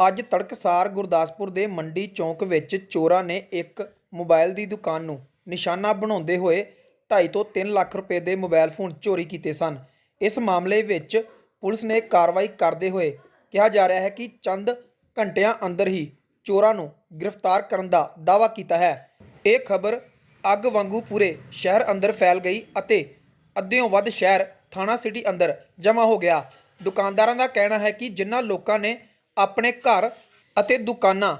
ਅੱਜ ਤੜਕਸਾਰ ਗੁਰਦਾਸਪੁਰ ਦੇ ਮੰਡੀ ਚੌਂਕ ਵਿੱਚ ਚੋਰਾਂ ਨੇ ਇੱਕ ਮੋਬਾਈਲ ਦੀ ਦੁਕਾਨ ਨੂੰ ਨਿਸ਼ਾਨਾ ਬਣਾਉਂਦੇ ਹੋਏ 2.5 ਤੋਂ 3 ਲੱਖ ਰੁਪਏ ਦੇ ਮੋਬਾਈਲ ਫੋਨ ਚੋਰੀ ਕੀਤੇ ਸਨ। ਇਸ ਮਾਮਲੇ ਵਿੱਚ ਪੁਲਿਸ ਨੇ ਕਾਰਵਾਈ ਕਰਦੇ ਹੋਏ ਕਿਹਾ ਜਾ ਰਿਹਾ ਹੈ ਕਿ ਚੰਦ ਘੰਟਿਆਂ ਅੰਦਰ ਹੀ ਚੋਰਾਂ ਨੂੰ ਗ੍ਰਿਫਤਾਰ ਕਰਨ ਦਾ ਦਾਅਵਾ ਕੀਤਾ ਹੈ। ਇਹ ਖਬਰ ਅੱਗ ਵਾਂਗੂ ਪੂਰੇ ਸ਼ਹਿਰ ਅੰਦਰ ਫੈਲ ਗਈ ਅਤੇ ਅੱਧਿਓਂ ਵੱਧ ਸ਼ਹਿਰ, ਥਾਣਾ ਸਿਟੀ ਅੰਦਰ ਜਮ੍ਹਾਂ ਹੋ ਗਿਆ। ਦੁਕਾਨਦਾਰਾਂ ਦਾ ਕਹਿਣਾ ਹੈ ਕਿ ਜਿਨ੍ਹਾਂ ਲੋਕਾਂ ਨੇ ਆਪਣੇ ਘਰ ਅਤੇ ਦੁਕਾਨਾਂ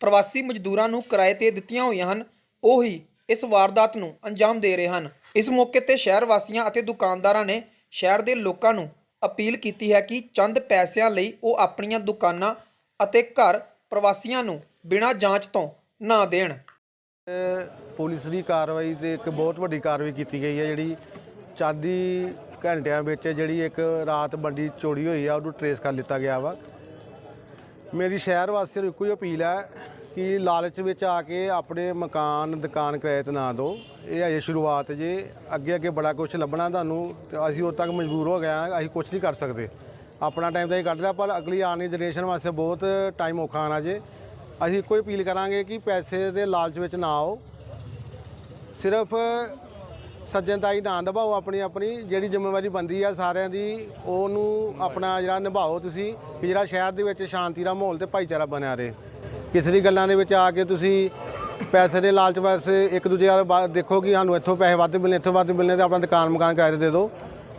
ਪ੍ਰਵਾਸੀ ਮਜ਼ਦੂਰਾਂ ਨੂੰ ਕਿਰਾਏ ਤੇ ਦਿੱਤੀਆਂ ਹੋਈਆਂ ਹਨ, ਉਹੀ ਇਸ ਵਾਰਦਾਤ ਨੂੰ ਅੰਜਾਮ ਦੇ ਰਹੇ ਹਨ। ਇਸ ਮੌਕੇ ਤੇ ਸ਼ਹਿਰ ਵਾਸੀਆਂ ਅਤੇ ਦੁਕਾਨਦਾਰਾਂ ਨੇ ਸ਼ਹਿਰ ਦੇ ਲੋਕਾਂ ਨੂੰ ਅਪੀਲ ਕੀਤੀ ਹੈ ਕਿ ਚੰਦ ਪੈਸਿਆਂ ਲਈ ਉਹ ਆਪਣੀਆਂ ਦੁਕਾਨਾਂ ਅਤੇ ਘਰ ਪ੍ਰਵਾਸੀਆਂ ਨੂੰ ਬਿਨਾਂ ਜਾਂਚ ਤੋਂ ਨਾ ਦੇਣ। ਇਹ ਪੁਲਿਸ ਦੀ ਕਾਰਵਾਈ ਤੇ ਇੱਕ ਬਹੁਤ ਵੱਡੀ ਕਾਰਵਾਈ ਕੀਤੀ ਗਈ ਹੈ, ਜਿਹੜੀ ਚਾਂਦੀ ਘੰਟਿਆਂ ਵਿੱਚ ਜਿਹੜੀ ਇੱਕ ਰਾਤ ਮੰਡੀ ਚੋਰੀ ਹੋਈ ਆ, ਉਹਨੂੰ ਟਰੇਸ ਕਰ ਲਿੱਤਾ ਗਿਆ ਵਾ। ਮੇਰੀ ਸ਼ਹਿਰ ਵਾਸੀਆਂ ਨੂੰ ਇੱਕੋ ਹੀ ਅਪੀਲ ਹੈ ਕਿ ਲਾਲਚ ਵਿੱਚ ਆ ਕੇ ਆਪਣੇ ਮਕਾਨ, ਦੁਕਾਨ ਕਿਰਾਏ ਤੇ ਨਾ ਦਿਓ। ਇਹ ਅਜੇ ਸ਼ੁਰੂਆਤ ਜੇ। ਅੱਗੇ ਅੱਗੇ ਬੜਾ ਕੁਝ ਲੱਭਣਾ ਤੁਹਾਨੂੰ ਤੇ ਅਸੀਂ ਉਦੋਂ ਤੱਕ ਮਜਬੂਰ ਹੋ ਗਏ ਹਾਂ। ਅਸੀਂ ਕੁਝ ਨਹੀਂ ਕਰ ਸਕਦੇ। ਆਪਣਾ ਟਾਈਮ ਤਾਂ ਇਹ ਕੱਢ ਲਿਆ, ਪਰ ਅਗਲੀ ਆਉਣ ਵਾਲੀ ਜਨਰੇਸ਼ਨ ਵਾਸਤੇ ਬਹੁਤ ਟਾਈਮ ਔਖਾ ਆਣਾ ਜੇ। ਅਸੀਂ ਇੱਕੋ ਹੀ ਅਪੀਲ ਕਰਾਂਗੇ ਕਿ ਪੈਸੇ ਦੇ ਲਾਲਚ ਵਿੱਚ ਨਾ ਆਓ। ਸਿਰਫ ਸੱਜਣਤਾਈ ਨਾ ਨਿਭਾਓ ਆਪਣੀ ਆਪਣੀ, ਜਿਹੜੀ ਜ਼ਿੰਮੇਵਾਰੀ ਬੰਦੀ ਆ ਸਾਰਿਆਂ ਦੀ, ਉਹਨੂੰ ਆਪਣਾ ਜਿਹੜਾ ਨਿਭਾਓ ਤੁਸੀਂ ਕਿ ਜਿਹੜਾ ਸ਼ਹਿਰ ਦੇ ਵਿੱਚ ਸ਼ਾਂਤੀ ਦਾ ਮਾਹੌਲ ਤੇ ਭਾਈਚਾਰਾ ਬਣਿਆ ਰਹੇ। ਕਿਸੇ ਦੀ ਗੱਲਾਂ ਦੇ ਵਿੱਚ ਆ ਕੇ ਤੁਸੀਂ ਪੈਸੇ ਦੇ ਲਾਲਚ ਬਸ ਇੱਕ ਦੂਜੇ ਵੱਲ ਦੇਖੋ ਕਿ ਸਾਨੂੰ ਇੱਥੋਂ ਪੈਸੇ ਵੱਧ ਮਿਲਣੇ, ਇੱਥੋਂ ਵੱਧ ਮਿਲਣੇ ਤੇ ਆਪਣਾ ਦੁਕਾਨ ਮਕਾਨ ਕਿਰਾਏ ਤੇ ਦੇ ਦਿਓ।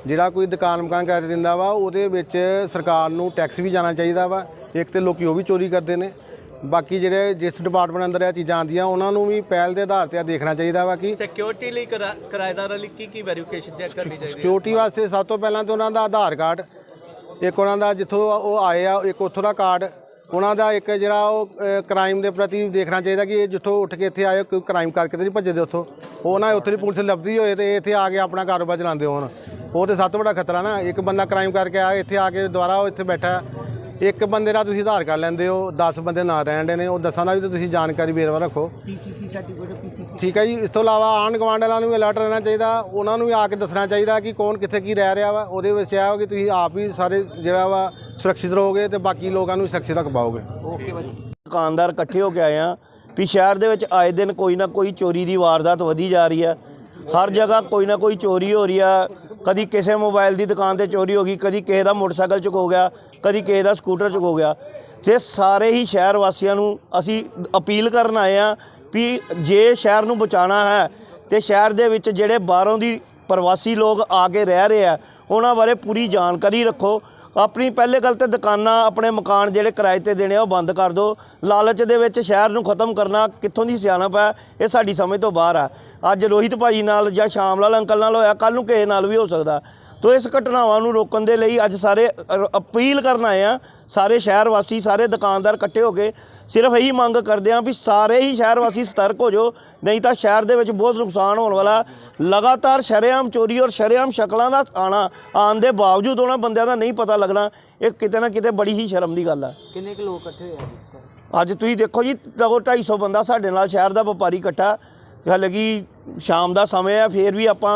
ਜਿਹੜਾ ਕੋਈ ਦੁਕਾਨ ਮਕਾਨ ਕਿਰਾਏ ਤੇ ਦਿੰਦਾ ਵਾ, ਉਹਦੇ ਵਿੱਚ ਸਰਕਾਰ ਨੂੰ ਟੈਕਸ ਵੀ ਜਾਣਾ ਚਾਹੀਦਾ ਵਾ। ਇੱਕ ਤੇ ਲੋਕੀ ਉਹ ਵੀ ਚੋਰੀ ਕਰਦੇ ਨੇ। ਬਾਕੀ ਜਿਹੜੇ ਜਿਸ ਡਿਪਾਰਟਮੈਂਟ ਅੰਦਰ ਇਹ ਚੀਜ਼ਾਂ ਆਉਂਦੀਆਂ ਉਹਨਾਂ ਨੂੰ ਵੀ ਪਹਿਲ ਦੇ ਆਧਾਰ ਤੇ ਇਹ ਦੇਖਣਾ ਚਾਹੀਦਾ ਵਾ ਕਿ ਸਿਕਿਉਰਿਟੀ ਲਈ ਕਿਰਾ- ਕਿਰਾਏਦਾਰਾਂ ਲਈ ਕੀ ਕੀ ਵੈਰੀਫਿਕੇਸ਼ਨ ਚੈੱਕ ਕਰਨੀ ਚਾਹੀਦੀ ਹੈ? ਸਿਕਿਉਰਿਟੀ ਵਾਸਤੇ ਸਭ ਤੋਂ ਪਹਿਲਾਂ ਤੇ ਉਹਨਾਂ ਦਾ ਆਧਾਰ ਕਾਰਡ ਇੱਕ ਉਹਨਾਂ ਦਾ ਜਿੱਥੋਂ ਉਹ ਆਏ ਆ ਇੱਕ ਉੱਥੋਂ ਦਾ ਕਾਰਡ ਉਹਨਾਂ ਦਾ ਇੱਕ ਜਿਹੜਾ ਉਹ ਕ੍ਰਾਈਮ ਦੇ ਪ੍ਰਤੀ ਦੇਖਣਾ ਚਾਹੀਦਾ ਕਿ ਇਹ ਜਿੱਥੋਂ ਉੱਠ ਕੇ ਇੱਥੇ ਆਏ ਕੋਈ ਕ੍ਰਾਈਮ ਕਰਕੇ ਤੇ ਨਹੀਂ ਭੱਜਦੇ ਉੱਥੋਂ। ਉਹ ਨਾ ਉੱਥੇ ਦੀ ਪੁਲਿਸ ਲੱਭਦੀ ਹੋਏ ਤੇ ਇਹ ਇੱਥੇ ਆ ਕੇ ਆਪਣਾ ਕਾਰੋਬਾਰ ਚਲਾਉਂਦੇ ਹੋਣ। ਉਹ ਤੇ ਸਭ ਤੋਂ ਵੱਡਾ ਖਤਰਾ ਨਾ ਇੱਕ ਬੰਦਾ ਕ੍ਰਾਈਮ ਕਰਕੇ ਆਇਆ ਇੱਥੇ ਆ ਕੇ ਦੁਬਾਰਾ ਉਹ ਇੱਥੇ ਬੈਠਾ। ਇੱਕ ਬੰਦੇ ਦਾ ਤੁਸੀਂ ਆਧਾਰ ਕਾਰਡ ਲੈਂਦੇ ਹੋ 10 ਬੰਦੇ ਨਾ ਰਹਿਣ ਦੇ ਨੇ ਉਹ ਦਸਾਂ ਦਾ ਵੀ ਤਾਂ ਤੁਸੀਂ ਜਾਣਕਾਰੀ ਵੇਰਵਾ ਰੱਖੋ। ਠੀਕ ਹੈ ਜੀ ਇਸ ਤੋਂ ਇਲਾਵਾ ਆਂਢ ਗੁਆਂਢ ਵਾਲਿਆਂ ਨੂੰ ਵੀ ਅਲਰਟ ਰਹਿਣਾ ਚਾਹੀਦਾ ਉਹਨਾਂ ਨੂੰ ਵੀ ਆ ਕੇ ਦੱਸਣਾ ਚਾਹੀਦਾ ਕਿ ਕੌਣ ਕਿੱਥੇ ਕੀ ਰਹਿ ਰਿਹਾ ਵਾ ਉਹਦੇ ਵਿੱਚ ਵਾ ਕਿ ਤੁਸੀਂ ਆਪ ਹੀ ਸਾਰੇ ਜਿਹੜਾ ਵਾ ਸੁਰੱਖਿਅਤ ਰਹੋਗੇ ਤੇ ਬਾਕੀ ਲੋਕਾਂ ਨੂੰ ਵੀ ਸੁਰੱਖਿਅਤ ਰੱਖ ਪਾਓਗੇ। ਦੁਕਾਨਦਾਰ ਇਕੱਠੇ ਹੋ ਕੇ ਆਏ ਆ ਵੀ ਸ਼ਹਿਰ ਦੇ ਵਿੱਚ ਆਏ ਦਿਨ ਕੋਈ ਨਾ ਕੋਈ ਚੋਰੀ ਦੀ ਵਾਰਦਾਤ ਵਧੀ ਜਾ ਰਹੀ ਹੈ ਹਰ ਜਗ੍ਹਾ ਕੋਈ ਨਾ ਕੋਈ ਚੋਰੀ ਹੋ ਰਹੀ ਆ। ਕਦੀ ਕਿਸੇ ਮੋਬਾਈਲ ਦੀ ਦੁਕਾਨ ਤੇ ਚੋਰੀ ਹੋ ਗਈ, ਕਦੀ ਕਿਸੇ ਦਾ ਮੋਟਰਸਾਈਕਲ ਚੁੱਕ ਹੋ ਗਿਆ, ਕਦੀ ਕਿਸੇ ਦਾ ਸਕੂਟਰ ਚੁੱਕ ਹੋ ਗਿਆ। ਤੇ ਸਾਰੇ ਹੀ ਸ਼ਹਿਰ ਵਾਸੀਆਂ ਨੂੰ ਅਸੀਂ ਅਪੀਲ ਕਰਨ ਆਏ ਆ ਵੀ ਜੇ ਸ਼ਹਿਰ ਨੂੰ ਬਚਾਉਣਾ ਹੈ, ਤੇ ਸ਼ਹਿਰ ਦੇ ਵਿੱਚ ਜਿਹੜੇ ਬਾਹਰੋਂ ਦੀ ਪ੍ਰਵਾਸੀ ਲੋਕ ਆ ਕੇ ਰਹਿ ਰਹੇ ਆ, ਉਹਨਾਂ ਬਾਰੇ ਪੂਰੀ ਜਾਣਕਾਰੀ ਰੱਖੋ। ਆਪਣੀ ਪਹਿਲੇ ਗੱਲ ਤੇ ਦੁਕਾਨਾਂ, ਆਪਣੇ ਮਕਾਨ ਜਿਹੜੇ ਕਿਰਾਏ ਤੇ ਦੇਣੇ ਆ, ਉਹ ਬੰਦ ਕਰ ਦਿਓ। ਲਾਲਚ ਦੇ ਵਿੱਚ ਸ਼ਹਿਰ ਨੂੰ ਖਤਮ ਕਰਨਾ ਕਿੱਥੋਂ ਦੀ ਸਿਆਣਪ ਹੈ, ਇਹ ਸਾਡੀ ਸਮਝ ਤੋਂ ਬਾਹਰ ਆ। ਅੱਜ ਰੋਹਿਤ ਭਾਜੀ ਨਾਲ ਜਾਂ ਸ਼ਾਮ ਲਾਲ ਅੰਕਲ ਨਾਲ ਹੋਇਆ ਕੱਲ ਨੂੰ ਕਿਸੇ ਨਾਲ ਵੀ ਹੋ ਸਕਦਾ। ਤੋ ਇਸ ਘਟਨਾਵਾਂ ਨੂੰ ਰੋਕਣ ਦੇ ਲਈ ਅੱਜ ਸਾਰੇ ਅਪੀਲ ਕਰਨ ਆਏ ਆ ਸਾਰੇ ਸ਼ਹਿਰ ਵਾਸੀ ਸਾਰੇ ਦੁਕਾਨਦਾਰ ਇਕੱਠੇ ਹੋ ਕੇ ਸਿਰਫ ਇਹੀ ਮੰਗ ਕਰਦੇ ਆ ਵੀ ਸਾਰੇ ਹੀ ਸ਼ਹਿਰ ਵਾਸੀ ਸਤਰਕ ਹੋ ਜਾਓ ਨਹੀਂ ਤਾਂ ਸ਼ਹਿਰ ਦੇ ਵਿੱਚ ਬਹੁਤ ਨੁਕਸਾਨ ਹੋਣ ਵਾਲਾ ਲਗਾਤਾਰ ਸ਼ਰੇਆਮ ਚੋਰੀ ਔਰ ਸ਼ਰੇਆਮ ਸ਼ਕਲਾਂ ਦਾ ਆਣਾ ਆਉਣ ਦੇ ਬਾਵਜੂਦ ਉਹਨਾਂ ਬੰਦਿਆਂ ਦਾ ਨਹੀਂ ਪਤਾ ਲੱਗਣਾ ਇਹ ਕਿਤੇ ਨਾ ਕਿਤੇ ਬੜੀ ਹੀ ਸ਼ਰਮ ਦੀ ਗੱਲ ਆ। ਕਿੰਨੇ ਕੁ ਲੋਕ ਇਕੱਠੇ ਹੋਏ ਆ ਅੱਜ ਤੁਸੀਂ ਦੇਖੋ ਜੀ ਲਗੋ 250 ਬੰਦਾ ਸਾਡੇ ਨਾਲ ਸ਼ਹਿਰ ਦਾ ਵਪਾਰੀ ਇਕੱਠਾ ਹਾਲੇ ਕਿ ਸ਼ਾਮ ਦਾ ਸਮੇਂ ਆ ਫੇਰ ਵੀ ਆਪਾਂ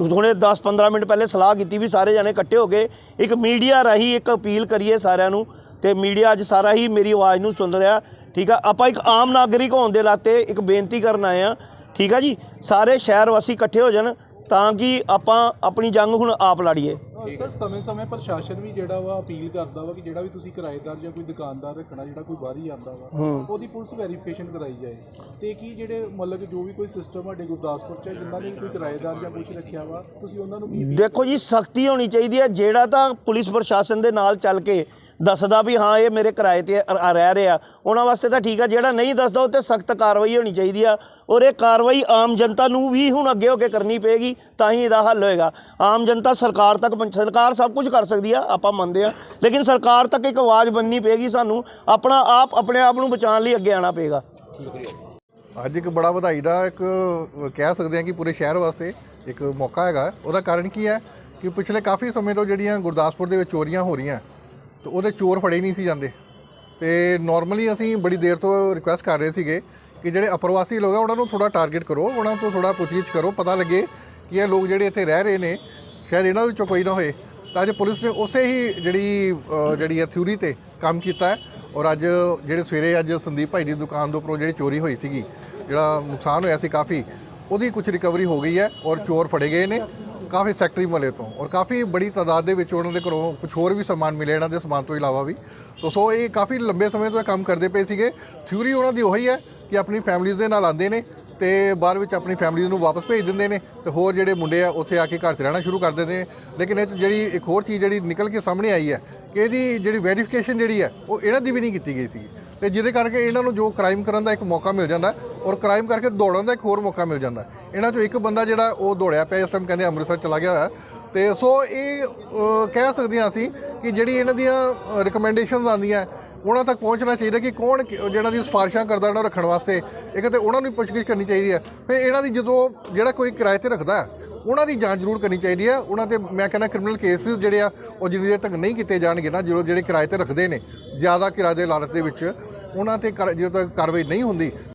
ਹੁਣੇ 10-15 ਮਿੰਟ ਪਹਿਲੇ ਸਲਾਹ ਕੀਤੀ ਵੀ ਸਾਰੇ ਜਾਣੇ ਇਕੱਠੇ ਹੋ ਕੇ ਇੱਕ ਮੀਡੀਆ ਰਾਹੀਂ ਇੱਕ ਅਪੀਲ ਕਰੀਏ ਸਾਰਿਆਂ ਨੂੰ ਤੇ ਮੀਡੀਆ ਅੱਜ ਸਾਰਾ ਹੀ ਮੇਰੀ ਆਵਾਜ਼ ਨੂੰ ਸੁਣ ਰਿਹਾ, ਠੀਕ ਆ? ਆਪਾਂ ਇੱਕ ਆਮ ਨਾਗਰਿਕ ਹੋਣ ਦੇ ਨਾਤੇ ਇੱਕ ਬੇਨਤੀ ਕਰਨ ਆਏ ਆ ਠੀਕ ਆ ਜੀ? ਸਾਰੇ ਸ਼ਹਿਰ ਵਾਸੀ ਇਕੱਠੇ ਹੋ ਜਾਣ ਤਾਂ ਕਿ ਆਪਾਂ ਆਪਣੀ ਜੰਗ ਹੁਣ ਆਪ ਲੜੀਏ। ਸਰ ਸਮੇਂ-ਸਮੇਂ ਪ੍ਰਸ਼ਾਸਨ ਵੀ ਜਿਹੜਾ ਵਾ ਅਪੀਲ ਕਰਦਾ ਵਾ ਕਿ ਜਿਹੜਾ ਵੀ ਤੁਸੀਂ ਕਿਰਾਏਦਾਰ ਜਾਂ ਕੋਈ ਦੁਕਾਨਦਾਰ ਰੱਖਣਾ ਜਿਹੜਾ ਕੋਈ ਬਾਹਰੀ ਆਂਦਾ ਵਾ ਉਹਦੀ ਪੁਲਿਸ ਵੈਰੀਫਿਕੇਸ਼ਨ ਕਰਾਈ ਜਾਏ। ਤੇ ਕੀ ਜਿਹੜੇ ਮਤਲਬ ਕਿ ਜੋ ਵੀ ਕੋਈ ਸਿਸਟਮ ਸਾਡੇ ਗੁਰਦਾਸਪੁਰ ਚ ਹੈ, ਜਿਨ੍ਹਾਂ ਨੇ ਕੋਈ ਕਿਰਾਏਦਾਰ ਜਾਂ ਕੁਝ ਰੱਖਿਆ ਵਾ ਤੁਸੀਂ ਉਹਨਾਂ ਨੂੰ ਕੀ ਦੇਖੋ ਜੀ ਸਖਤੀ ਹੋਣੀ ਚਾਹੀਦੀ ਹੈ। ਜਿਹੜਾ ਤਾਂ ਪੁਲਿਸ ਪ੍ਰਸ਼ਾਸਨ ਦੇ ਨਾਲ ਚੱਲ ਕੇ ਦੱਸਦਾ ਵੀ ਹਾਂ, ਇਹ ਮੇਰੇ ਕਿਰਾਏ ਤੇ ਰ- ਰਹਿ ਰਿਹਾ। ਉਹਨਾਂ ਵਾਸਤੇ ਤਾਂ ਠੀਕ ਆ, ਜਿਹੜਾ ਨਹੀਂ ਦੱਸਦਾ, ਉਹ ਤੇ ਸਖਤ ਕਾਰਵਾਈ ਹੋਣੀ ਚਾਹੀਦੀ ਆ। ਔਰ ਇਹ ਕਾਰਵਾਈ ਆਮ ਜਨਤਾ ਨੂੰ ਵੀ ਹੁਣ ਅੱਗੇ ਹੋ ਕੇ ਕਰਨੀ ਪਏਗੀ, ਤਾਂ ਹੀ ਇਹਦਾ ਹੱਲ ਹੋਏਗਾ। ਆਮ ਜਨਤਾ ਸਰਕਾਰ ਤੱਕ ਪਹੁੰਚ- ਸਰਕਾਰ ਸਭ ਕੁਝ ਕਰ ਸਕਦੀ ਆ, ਆਪਾਂ ਮੰਨਦੇ ਆ। ਲੇਕਿਨ ਸਰਕਾਰ ਤੱਕ ਇੱਕ ਆਵਾਜ਼ ਬਣਨੀ ਪਏਗੀ ਸਾਨੂੰ। ਆਪਣਾ ਆਪ, ਆਪਣੇ ਆਪ ਨੂੰ ਬਚਾਉਣ ਲਈ ਅੱਗੇ ਆਉਣਾ ਪਏਗਾ। ਅੱਜ ਇੱਕ ਬੜਾ ਵਧਾਈ ਦਾ ਇੱਕ ਕਹਿ ਸਕਦੇ ਹਾਂ ਕਿ ਪੂਰੇ ਸ਼ਹਿਰ ਵਾਸਤੇ ਇੱਕ ਮੌਕਾ ਹੈਗਾ। ਉਹਦਾ ਕਾਰਨ ਕੀ ਹੈ ਕਿ ਪਿਛਲੇ ਕਾਫੀ ਸਮੇਂ ਤੋਂ ਜਿਹੜੀਆਂ ਗੁਰਦਾਸਪੁਰ ਦੇ ਵਿੱਚ ਚੋਰੀਆਂ ਹੋ ਰਹੀਆਂ ਤੇ ਉਹਦੇ ਚੋਰ ਫੜੇ ਨਹੀਂ ਸੀ ਜਾਂਦੇ। ਤੇ ਨਾਰਮਲੀ ਅਸੀਂ ਬੜੀ ਦੇਰ ਤੋਂ ਰਿਕੁਐਸਟ ਕਰ ਰਹੇ ਸੀਗੇ ਕਿ ਜਿਹੜੇ ਅਪਰਵਾਸੀ ਲੋਕ ਆ, ਉਹਨਾਂ ਨੂੰ ਥੋੜਾ ਟਾਰਗੇਟ ਕਰੋ, ਉਹਨਾਂ ਤੋਂ ਥੋੜਾ ਪੁੱਛਗਿੱਛ ਕਰੋ, ਪਤਾ ਲੱਗੇ ਕਿ ਇਹ ਲੋਕ ਜਿਹੜੇ ਇੱਥੇ ਰਹਿ ਰਹੇ ਨੇ, ਸ਼ਾਇਦ ਇਹਨਾਂ ਵਿੱਚੋਂ ਕੋਈ ਨਾ ਹੋਏ। ਤਾਂ ਅੱਜ ਪੁਲਿਸ ਨੇ ਉਸੇ ਹੀ ਜਿਹੜੀ ਜਿਹੜੀ ਹੈ ਥਿਊਰੀ ਤੇ ਕੰਮ ਕੀਤਾ ਹੈ ਔਰ ਅੱਜ ਜਿਹੜੇ ਸਵੇਰੇ ਅੱਜ ਸੰਦੀਪ ਭਾਈ ਦੀ ਦੁਕਾਨ ਦੇ ਉੱਪਰੋਂ ਜਿਹੜੀ ਚੋਰੀ ਹੋਈ ਸੀਗੀ, ਜਿਹੜਾ ਨੁਕਸਾਨ ਹੋਇਆ ਸੀ ਕਾਫੀ, ਉਹਦੀ ਕੁਝ ਰਿਕਵਰੀ ਹੋ ਗਈ ਹੈ ਔਰ ਚੋਰ ਫੜੇ ਗਏ ਨੇ। ਕਾਫੀ ਸੈਕਟਰੀ ਮਲੇ ਤੋਂ ਔਰ ਕਾਫੀ ਬੜੀ ਤਾਦਾਦ ਦੇ ਵਿੱਚ ਉਹਨਾਂ ਦੇ ਘਰੋਂ ਕੁਝ ਹੋਰ ਵੀ ਸਮਾਨ ਮਿਲੇ ਇਹਨਾਂ ਦੇ ਸਮਾਨ ਤੋਂ ਇਲਾਵਾ ਵੀ। ਤੋ, ਸੋ ਇਹ ਕਾਫੀ ਲੰਬੇ ਸਮੇਂ ਤੋਂ ਇਹ ਕੰਮ ਕਰਦੇ ਪਏ ਸੀਗੇ। ਥਿਊਰੀ ਉਹਨਾਂ ਦੀ ਉਹੀ ਹੈ ਕਿ ਆਪਣੀ ਫੈਮਿਲੀਜ਼ ਦੇ ਨਾਲ ਆਉਂਦੇ ਨੇ ਤੇ ਬਾਅਦ ਵਿੱਚ ਆਪਣੀ ਫੈਮਿਲੀ ਨੂੰ ਵਾਪਸ ਭੇਜ ਦਿੰਦੇ ਨੇ ਤੇ ਹੋਰ ਜਿਹੜੇ ਮੁੰਡੇ ਆ ਉੱਥੇ ਆ ਕੇ ਘਰ 'ਚ ਰਹਿਣਾ ਸ਼ੁਰੂ ਕਰ ਦਿੰਦੇ ਨੇ। ਲੇਕਿਨ ਇਹ 'ਚ ਜਿਹੜੀ ਇੱਕ ਹੋਰ ਚੀਜ਼ ਜਿਹੜੀ ਨਿਕਲ ਕੇ ਸਾਹਮਣੇ ਆਈ ਹੈ ਕਿ ਇਹਦੀ ਜਿਹੜੀ ਵੈਰੀਫਿਕੇਸ਼ਨ ਜਿਹੜੀ ਹੈ ਉਹ ਇਹਨਾਂ ਦੀ ਵੀ ਨਹੀਂ ਕੀਤੀ ਗਈ ਸੀ ਤੇ ਜਿਹਦੇ ਕਰਕੇ ਇਹਨਾਂ ਨੂੰ ਜੋ ਕ੍ਰਾਈਮ ਕਰਨ ਦਾ ਇੱਕ ਮੌਕਾ ਮਿਲ ਜਾਂਦਾ ਔਰ ਕ੍ਰਾਈਮ ਕਰਕੇ ਦੌੜਨ ਦਾ ਇੱਕ ਹੋਰ ਮੌਕਾ ਮਿਲ ਜਾਂਦਾ। ਇਹਨਾਂ ਚੋਂ ਇੱਕ ਬੰਦਾ ਜਿਹੜਾ ਉਹ ਦੌੜਿਆ ਪਿਆ, ਇਸ ਟਾਈਮ ਕਹਿੰਦੇ ਅੰਮ੍ਰਿਤਸਰ ਚਲਾ ਗਿਆ ਹੋਇਆ। ਤੇ ਸੋ ਇਹ ਕਹਿ ਸਕਦੇ ਹਾਂ ਅਸੀਂ ਕਿ ਜਿਹੜੀ ਇਹਨਾਂ ਦੀਆਂ ਰਿਕਮੈਂਡੇਸ਼ਨਸ ਆਉਂਦੀਆਂ, ਉਹਨਾਂ ਤੱਕ ਪਹੁੰਚਣਾ ਚਾਹੀਦਾ ਕਿ ਕੌਣ ਕਿ- ਜਿਹੜਾ ਦੀ ਸਿਫਾਰਿਸ਼ਾਂ ਕਰਦਾ ਉਹਨਾਂ ਰੱਖਣ ਵਾਸਤੇ। ਇੱਕ ਤੇ ਉਹਨਾਂ ਨੂੰ ਵੀ ਪੁੱਛਗਿੱਛ ਕਰਨੀ ਚਾਹੀਦੀ ਹੈ। ਫਿਰ ਇਹਨਾਂ ਦੀ ਜਦੋਂ ਜਿਹੜਾ ਕੋਈ ਕਿਰਾਏ ਤੇ ਰੱਖਦਾ ਉਹਨਾਂ ਦੀ ਜਾਂਚ ਜ਼ਰੂਰ ਕਰਨੀ ਚਾਹੀਦੀ ਹੈ। ਉਹਨਾਂ ਤੇ ਮੈਂ ਕਹਿੰਦਾ ਕ੍ਰਿਮੀਨਲ ਕੇਸਿਸ ਜਿਹੜੇ ਆ, ਉਹ ਜਿੰਨੀ ਦੇਰ ਤੱਕ ਨਹੀਂ ਕੀਤੇ ਜਾਣਗੇ ਨਾ, ਜਦੋਂ ਜਿਹੜੇ ਕਿਰਾਏ ਤੇ ਰੱਖਦੇ ਨੇ, ਜ਼ਿਆਦਾ ਕਿਰਾਏ ਦੇ ਲਾਲਚ ਦੇ ਵਿੱਚ, ਉਹਨਾਂ ਤੇ ਕਰ- ਜਦੋਂ ਤੱਕ ਕਾਰਵਾਈ ਨਹੀਂ ਹੁੰਦੀ